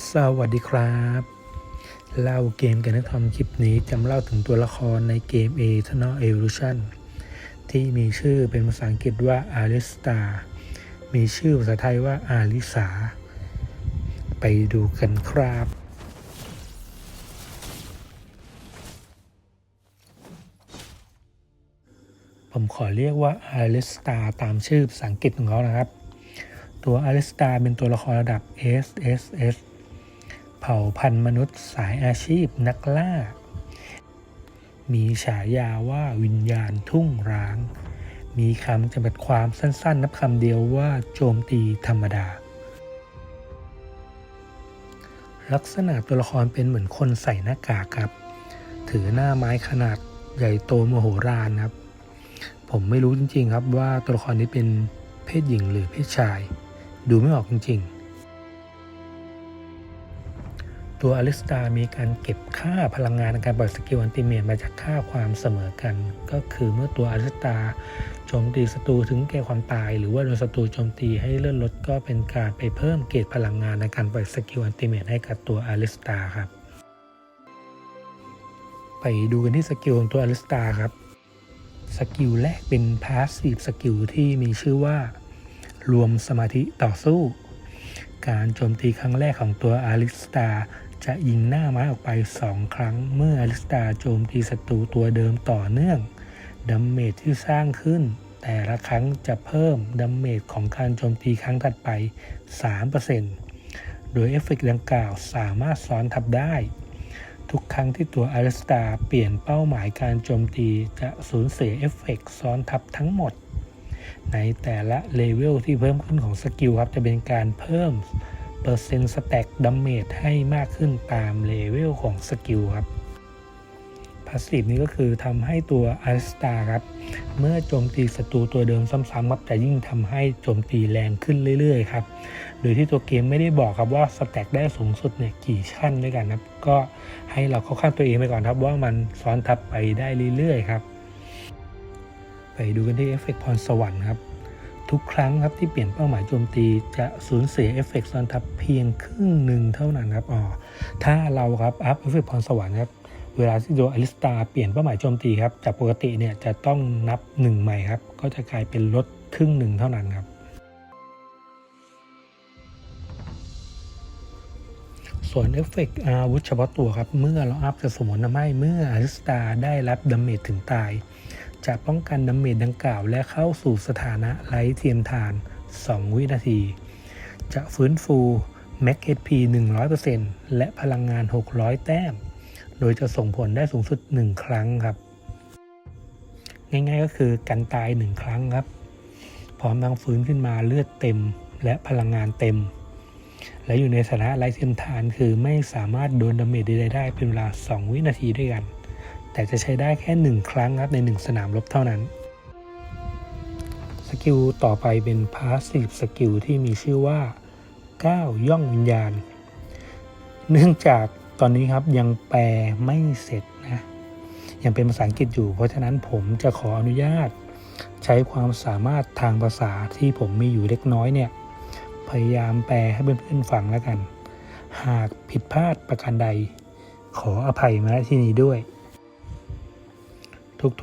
สวัสดีครับ เล่าเกมกันนะทำคลิปนี้จำเล่าถึงตัวละครในเกม e t e r n a l Evolution ที่มีชื่อเป็นภาษาอังกฤษว่า a r i s t a มีชื่อภาษาไทยว่าอาริสา ไปดูกันครับผมขอเรียกว่าอาริสตาตามชื่อภาษาอังกฤษของเขานะครับ ตัวอาริสตาเป็นตัวละครระดับ SSS เผ่าพันธุ์มนุษย์สายอาชีพนักล่า มีฉายาว่าวิญญาณทุ่งร้าง มีคำจำกัดความสั้นๆ นับคำเดียวว่าโจมตีธรรมดา ลักษณะตัวละครเป็นเหมือนคนใส่หน้ากากครับ ถือหน้าไม้ขนาดใหญ่โตมโหฬารครับ ผมไม่รู้จริงๆครับว่าตัวละครนี้เป็นเพศหญิงหรือเพศชาย ดูไม่ออกจริงๆ ตัวอลิสตามีการเก็บค่าพลังงานในการปล่อยสกิลอันติเมตมาจากค่าความเสมอกัน ก็คือเมื่อตัวอลิสตาโจมตีศัตรูถึงแก่ความตาย หรือว่าโดนศัตรูโจมตีให้เลื่อนลดก็เป็นการไปเพิ่มเกรดพลังงานในการปล่อยสกิลอันติเมตให้กับตัวอลิสตาครับ ไปดูกันที่สกิลของตัวอลิสตาครับสกิลแรกเป็นพาสซีฟสกิลที่มีชื่อว่า รวมสมาธิต่อสู้ การโจมตีครั้งแรกของตัวอาริสตา จะยิงหน้าไม้ออกไป 2 ครั้งเมื่ออาริสตาโจมตีศัตรูตัวเดิมต่อเนื่องดัมเมจที่สร้างขึ้น แต่ละครั้งจะเพิ่มดัมเมจของการโจมตีครั้งถัดไป 3%โดยเอฟเฟกต์ดังกล่าวสามารถซ้อนทับได้ ทุกครั้งที่ตัวอาริสตาเปลี่ยนเป้าหมายการโจมตีจะสูญเสียเอฟเฟกต์ซ้อนทับทั้งหมด ในแต่ละเลเวลที่เพิ่มขึ้นของสกิลครับจะเป็นการเพิ่ม เปอร์เซ็นต์สแต็กดัมเมจให้มากขึ้นตามเลเวลของสกิลครับพาสซีฟนี้ก็คือทำให้ตัวอาริสตาครับ เมื่อโจมตีศัตรูตัวเดิมซ้ำๆครับจะยิ่งทำให้โจมตีแรงขึ้นเรื่อยๆครับ โดยที่ตัวเกมไม่ได้บอกครับว่าสแต็กได้สูงสุดเนี่ยกี่ชั้นด้วยกันครับ ก็ให้เราเข้าข้างตัวเองไปก่อนครับว่ามันซ้อนทับไปได้เรื่อยๆครับ ไปดูกันที่เอฟเฟกต์พรสวรรค์ครับ ทุกครั้งครับที่เปลี่ยนเป้าหมายโจมตีจะสูญเสียเอฟเฟกต์ซ้อนทับเพียงครึ่งหนึ่งเท่านั้นครับอ๋อถ้าเราครับอัพเอฟเฟกต์พรสวรรค์ครับเวลาที่ตัวอลิสตาเปลี่ยนเป้าหมายโจมตีครับจากปกติเนี่ยจะต้องนับหนึ่งใหม่ครับก็จะกลายเป็นลดครึ่งหนึ่งเท่านั้นครับ ส่วนเอฟเฟกต์อาวุธเฉพาะตัวครับ เมื่อเราอัพจะสมมติทำให้เมื่ออลิสตาได้รับดาเมจถึงตาย จะป้องกันดาเมจดังกล่าว และเข้าสู่สถานะไร้เทียมทาน 2 วินาที จะฟื้นฟูแม็กเอพี100%และพลังงาน 600 แต้ม โดยจะส่งผลได้สูงสุด 1 ครั้งครับ ง่ายๆก็คือกันตาย 1 ครั้งครับ พร้อมทั้งฟื้นขึ้นมาเลือดเต็มและพลังงานเต็ม และอยู่ในสถานะไร้เทียมทานคือไม่สามารถโดนดาเมจใดๆได้เป็นเวลา 2 วินาทีด้วยกัน แต่จะใช้ได้แค่ 1 ครั้งครับใน 1 สนามรบเท่านั้น สกิลต่อไปเป็นพาสซีฟสกิลที่มีชื่อว่าก้าวย่องวิญญาณ เนื่องจากตอนนี้ครับยังแปลไม่เสร็จนะยังเป็นภาษาอังกฤษอยู่ เพราะฉะนั้นผมจะขออนุญาต ใช้ความสามารถทางภาษาที่ผมมีอยู่เล็กน้อยเนี่ยพยายามแปลให้เพื่อนๆฟังแล้วกัน หากผิดพลาดประการใด ขออภัยมาณที่นี้ด้วย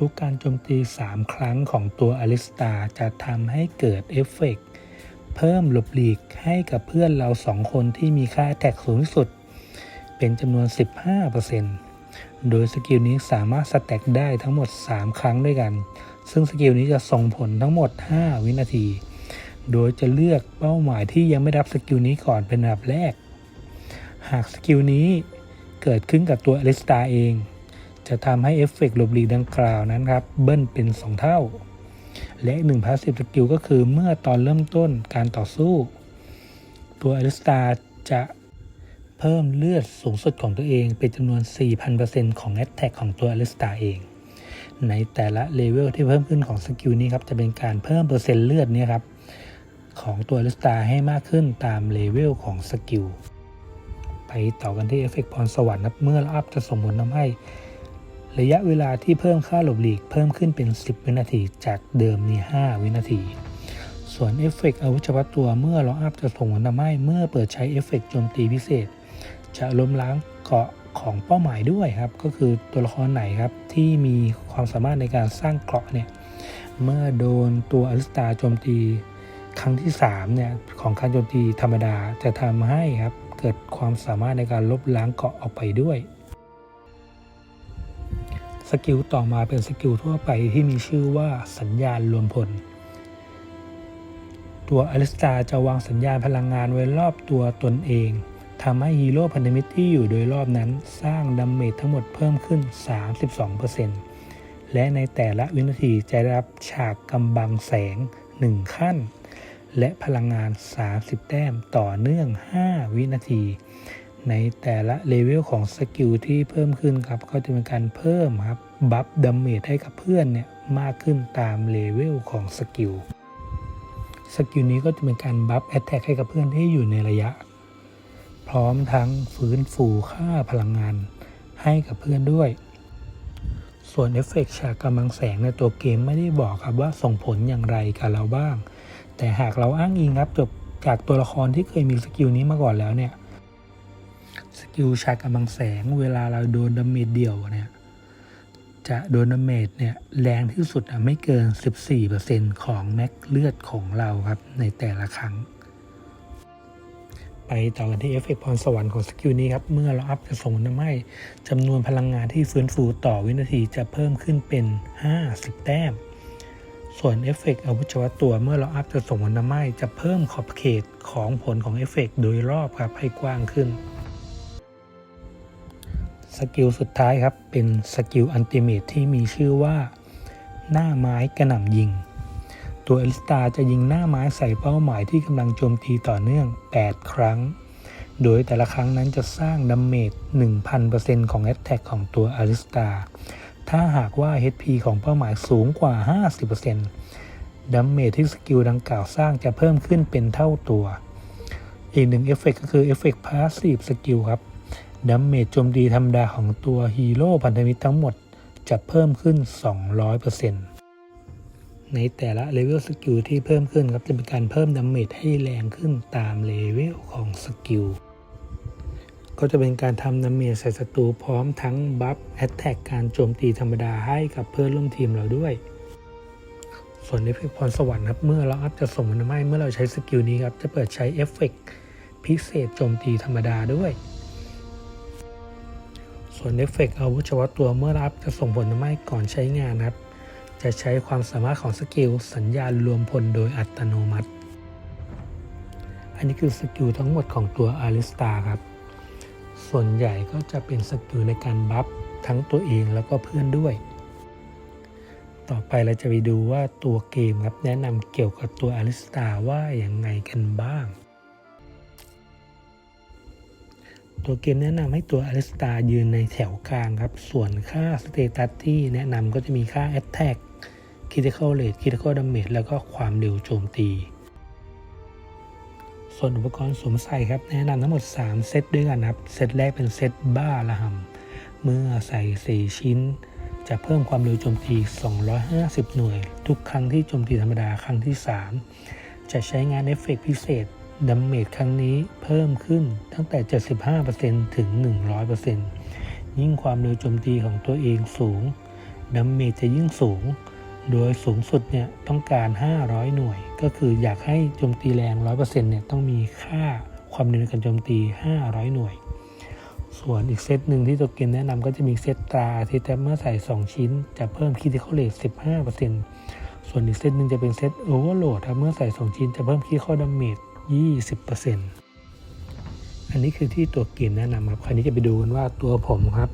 ทุกๆการโจมตี 3 ครั้งของตัวอลิสตาจะทำให้เกิดเอฟเฟกต์เพิ่มหลบหลีกให้กับเพื่อนเรา 2 คนที่มีค่าแท็กสูงสุด เป็นจำนวน 15%โดยสกิลนี้สามารถสแต็กได้ทั้งหมด 3 ครั้งด้วยกัน ซึ่งสกิลนี้จะส่งผลทั้งหมด 5 วินาที โดยจะเลือกเป้าหมายที่ยังไม่รับสกิลนี้ก่อนเป็นอันดับแรก หากสกิลนี้เกิดขึ้นกับตัวอลิสตาเอง จะทำให้เอฟเฟกต์หลบหลีกดังกล่าวนั้นครับ เบิ้ลเป็น 2 เท่า และอีกหนึ่งพาสซีฟสกิลก็คือเมื่อตอนเริ่มต้นการต่อสู้ ตัวอลิสตาจะเพิ่มเลือดสูงสุดของตัวเองเป็นจำนวน 4,000%ของแอตแทกของตัวอลิสตาเอง ในแต่ละเลเวลที่เพิ่มขึ้นของสกิลนี้ครับจะเป็นการเพิ่มเปอร์เซ็นต์เลือดนี่ครับของตัวอลิสตาให้มากขึ้นตามเลเวลของสกิลไปต่อกันที่เอฟเฟกต์พรสวรรค์ครับเมื่อเราอัพจะส่งผลทำให้ ระยะเวลาที่เพิ่มค่าหลบหลีกเพิ่มขึ้นเป็น 10 วินาทีจากเดิมมี5วินาที ส่วนเอฟเฟกต์อาวุธเฉพาะตัวเมื่อเราอัพจะส่งผลทำให้เมื่อเปิดใช้เอฟเฟกต์โจมตีพิเศษ จะล้มล้างเกาะของเป้าหมายด้วยครับ ก็คือตัวละครไหนครับที่มีความสามารถในการสร้างเกราะเนี่ยเมื่อโดนตัวอลิสตาโจมตีครั้งที่3เนี่ยของการโจมตีธรรมดาจะทำให้ครับเกิดความสามารถในการลบล้างเกาะออกไปด้วย สกิลต่อมาเป็นสกิลทั่วไปที่มีชื่อว่าสัญญาณรวมพล ตัวอลิสตาจะวางสัญญาณพลังงานไว้รอบตัวตนเองทำให้ฮีโร่พันธมิตรที่อยู่โดยรอบนั้นสร้างดัมเมจทั้งหมดเพิ่มขึ้น 32%และในแต่ละวินาทีจะได้รับฉากกำบังแสง 1 ขั้น และพลังงาน 30 แต้มต่อเนื่อง 5 วินาที ในแต่ละเลเวลของสกิลที่เพิ่มขึ้นครับ ก็จะเป็นการเพิ่มครับบัฟดัมเมจให้กับเพื่อนเนี่ยมากขึ้นตามเลเวลของสกิลสกิลนี้ก็จะเป็นการบัฟแอตแทกให้กับเพื่อนที่อยู่ในระยะ พร้อมทั้งฟื้นฟูค่าพลังงานให้กับเพื่อนด้วย ส่วนเอฟเฟกต์ฉากกำลังแสงในตัวเกมไม่ได้บอกครับว่าส่งผลอย่างไรกับเราบ้าง แต่หากเราอ้างอิงครับจากตัวละครที่เคยมีสกิลนี้มาก่อนแล้วเนี่ย สกิลฉากกำลังแสง เวลาเราโดนดาเมจเดี่ยวเนี่ยจะโดนดาเมจเนี่ยแรงที่สุดอะไม่เกิน 14%ของแม็กเลือดของเราครับในแต่ละครั้ง ไปต่อกันที่เอฟเฟกต์พรสวรรค์ของสกิลนี้ครับ เมื่อเราอัพจะส่งน้ำให้จำนวนพลังงานที่ฟื้นฟูต่อวินาทีจะเพิ่มขึ้นเป็น 50 แต้ม ส่วนเอฟเฟกต์อาวุธเฉพาะตัวเมื่อเราอัพจะส่งน้ำไหม้จะเพิ่มขอบเขตของผลของเอฟเฟกต์โดยรอบครับให้กว้างขึ้น สกิลสุดท้ายครับ เป็นสกิลอันติเมทที่มีชื่อว่า หน้าไม้กระหน่ำยิง ตัวเอลิสตาจะยิงหน้าไม้ใส่เป้าหมายที่กำลังโจมตีต่อเนื่อง 8 ครั้ง โดยแต่ละครั้งนั้นจะสร้างดัมเมจ1,000%ของแอตแทกของตัวอลิสตาถ้าหากว่า HP ของเป้าหมายสูงกว่า 50%ดัมเมจที่สกิลดังกล่าวสร้างจะเพิ่มขึ้นเป็นเท่าตัว อีกหนึ่งเอฟเฟกก็คือเอฟเฟกพาสซีฟสกิลครับ ดัมเมจโจมตีธรรมดาของตัวฮีโร่พันธมิตรทั้งหมดจะเพิ่มขึ้น 200%ในแต่ละเลเวลสกิลที่เพิ่มขึ้นครับจะเป็นการเพิ่มดัมเมจให้แรงขึ้นตามเลเวลของสกิลก็จะเป็นการทำดัมเมจใส่ศัตรูพร้อมทั้งบัฟแอตแทกการโจมตีธรรมดาให้กับเพื่อนร่วมทีมเราด้วยส่วนเอฟเฟกต์พรสวรรค์ครับเมื่อเราอัพจะส่งมันไม่เมื่อเราใช้สกิลนี้ครับจะเปิดใช้เอฟเฟกต์พิเศษโจมตีธรรมดาด้วย ส่วนเอฟเฟกต์อาวุธเฉพาะตัวเมื่อรับจะส่งผลหรือไม่ก่อนใช้งานครับ จะใช้ความสามารถของสกิลสัญญาณรวมพลโดยอัตโนมัติ อันนี้คือสกิลทั้งหมดของตัวอาริสตาครับ ส่วนใหญ่ก็จะเป็นสกิลในการบัฟทั้งตัวเองแล้วก็เพื่อนด้วย ต่อไปเราจะไปดูว่าตัวเกมครับแนะนำเกี่ยวกับตัวอาริสตาว่าอย่างไงกันบ้าง ตัวเกมแนะนำให้ตัวอลิสตายืนในแถวกลางครับ ส่วนค่าสเตตัสที่แนะนำก็จะมีค่า Attack Critical Rate Critical Damage แล้วก็ความเร็วโจมตี ส่วนอุปกรณ์สวมใส่ครับ แนะนำทั้งหมด 3 เซตด้วยกันครับ เซตแรกเป็นเซตบ้าละหำเมื่อใส่ 4 ชิ้น จะเพิ่มความเร็วโจมตี 250 หน่วย ทุกครั้งที่โจมตีธรรมดาครั้งที่ 3 จะใช้งานเอฟเฟกต์พิเศษ ดัมเมจครั้งนี้เพิ่มขึ้นตั้งแต่ 75%ถึง 100%ยิ่งความเร็วโจมตีของตัวเองสูง ดัมเมจจะยิ่งสูง โดยสูงสุดเนี่ยต้องการ 500 หน่วย ก็คืออยากให้โจมตีแรง 100%เนี่ยต้องมีค่าความเร็วในการโจมตี 500 หน่วย ส่วนอีกเซตหนึ่งที่ตัวเกมแนะนำก็จะมีเซตตราอาทิตย์เมื่อใส่ 2 ชิ้น จะเพิ่มคิดเขาเลท15%ส่วนอีกเซตหนึ่งจะเป็นเซตโอเวอร์โหลดครับเมื่อใส่ 2 ชิ้นจะเพิ่มคิดเข้าดาเมจ 20%อันนี้คือที่ตัวเกมแนะนำครับคราวนี้จะไปดูกันว่าตัวผมครับ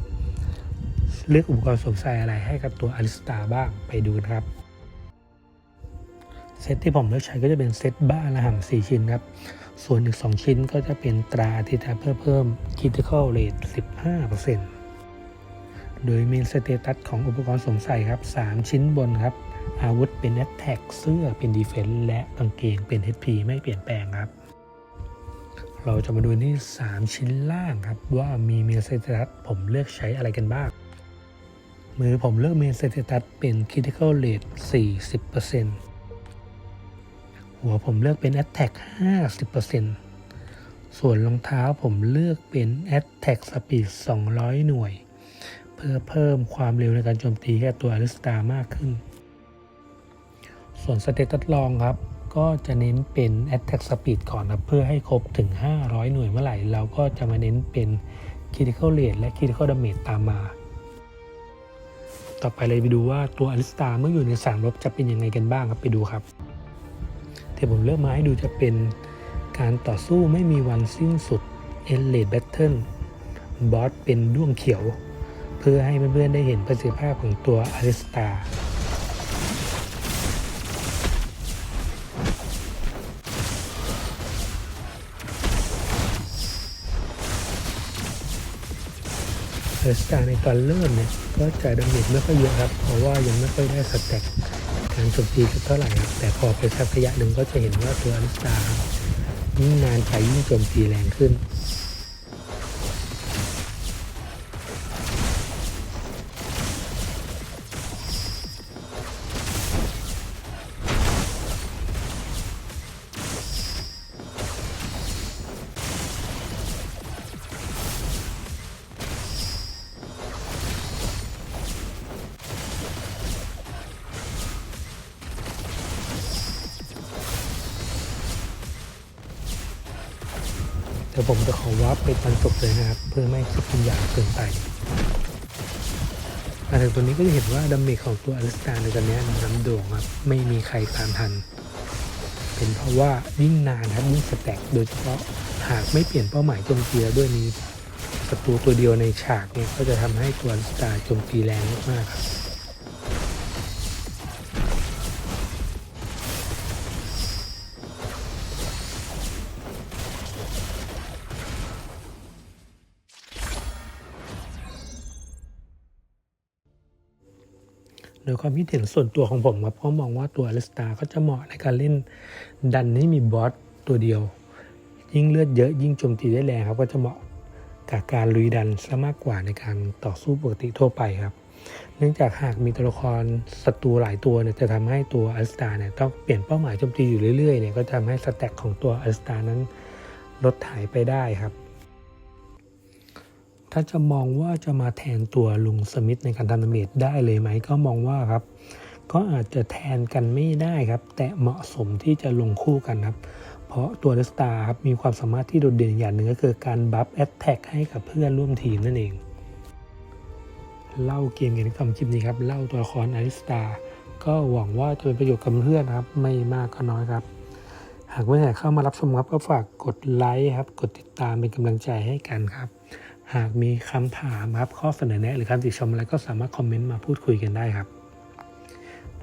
เลือกอุปกรณ์สวมใส่อะไรให้กับตัวอลิสตาบ้างไปดูกันครับเซตที่ผมเลือกใช้ก็จะเป็นเซตบ้าระห่ำ4ชิ้นครับ ส่วนอีก 2 ชิ้นก็จะเป็นตราอาทิตย์เพื่อเพิ่ม Critical Rate 15%โดยมีสเตตัสของอุปกรณ์สวมใส่ครับ 3 ชิ้นบนครับ อาวุธเป็น Attack เสื้อเป็น Defense และกางเกงเป็น HP ไม่เปลี่ยนแปลงครับ เราจะมาดูที่ 3 ชิ้นล่างครับ ว่ามีเมนสเตตัสผมเลือกใช้อะไรกันบ้าง มือผมเลือกเมนสเตตัสเป็น Critical Rate 40%หัวผมเลือกเป็น Attack 50%ส่วนรองเท้าผมเลือกเป็น Attack Speed 200 หน่วย เพื่อเพิ่มความเร็วในการโจมตีแก่ตัวอลิสตามากขึ้น ส่วนสเตตัสลองครับ ก็จะเน้นเป็น Attack Speed ก่อนครับ เพื่อให้ครบถึง 500 หน่วยเมื่อไหร่ เราก็จะมาเน้นเป็น Critical Rate และ Critical Damage ตามมา ต่อไปเลยไปดูว่าตัวอลิสตาเมื่ออยู่ในสามรบจะเป็นยังไงกันบ้างครับไปดูครับที่ผมเลือกมาให้ดูจะเป็นการต่อสู้ไม่มีวันสิ้นสุด e n l a t e Battle บอสเป็นด้วงเขียว เพื่อให้เพื่อนๆได้เห็นประสิทธิภาพของตัวอลิสตา เอสตาร์ในตอนเริ่มเนี่ยก็จะดาเมจไม่ค่อยเยอะครับ เพราะว่ายังไม่ค่อยได้สแต็กการจมตีสักเท่าไหร่ครับแต่พอไปสักระยะหนึ่งก็จะเห็นว่าตัวอลิสตาครับยิ่งนานไปยิ่งโจมตีแรงขึ้น ดี๋ยวผมจะขอวับไปตอนจบเลยนะครับ เพื่อไม่ให้คลิปมันยาวเกินไปมาถึงตัวนี้ก็จะเห็นว่าดาเมจของตัวอลิสตาในตอนนี้น้ำโด่งครับไม่มีใครตามทัน เป็นเพราะว่ายิ่งนานครับยิ่งสแต็กโดยเฉพาะหากไม่เปลี่ยนเป้าหมายโจมตีด้วยนี้ศัตรูตัวเดียวในฉากเนี่ยก็จะทำให้ตัวอลิสตาโจมตีแรงมากๆครับ โดยความคิดเห็นส่วนตัวของผมครับก็มองว่าตัวอลิสตาก็จะเหมาะในการเล่นดันที่มีบอสตัวเดียว ยิ่งเลือดเยอะยิ่งโจมตีได้แรงครับ ก็จะเหมาะกับการลุยดันซะมากกว่าในการต่อสู้ปกติทั่วไปครับ เนื่องจากหากมีตัวละครศัตรูหลายตัวเนี่ยจะทำให้ตัวอลิสตาเนี่ยต้องเปลี่ยนเป้าหมายโจมตีอยู่เรื่อยๆเนี่ยก็จะทำให้สแต็กของตัวอลิสตานั้นลดหายไปได้ครับ ถ้าจะมองว่าจะมาแทนตัวลุงสมิธในการทำดาเมจได้เลยไหมก็มองว่าครับ ก็อาจจะแทนกันไม่ได้ครับ แต่เหมาะสมที่จะลงคู่กันครับ เพราะตัวเดสตาครับมีความสามารถที่โดดเด่นอย่างหนึ่งก็คือการบัฟแอตแทกให้กับเพื่อนร่วมทีมนั่นเอง เล่าเกมกันในคำคลิปนี้ครับเล่าตัวละครอลิสตาก็หวังว่าจะเป็นประโยชน์กับเพื่อนครับ ไม่มากก็น้อยครับหากเพื่อนอยากเข้ามารับชมครับก็ฝากกดไลค์ครับ กดติดตามเป็นกำลังใจให้กันครับ หากมีคำถามครับข้อเสนอแนะหรือคำติชมอะไรก็สามารถคอมเมนต์มาพูดคุยกันได้ครับ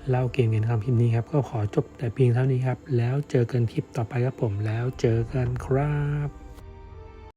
เล่าเกมกันคำพิมพ์นี้ครับ ก็ขอจบแต่เพียงเท่านี้ครับ แล้วเจอกันคลิปต่อไปครับผมแล้วเจอกันครับ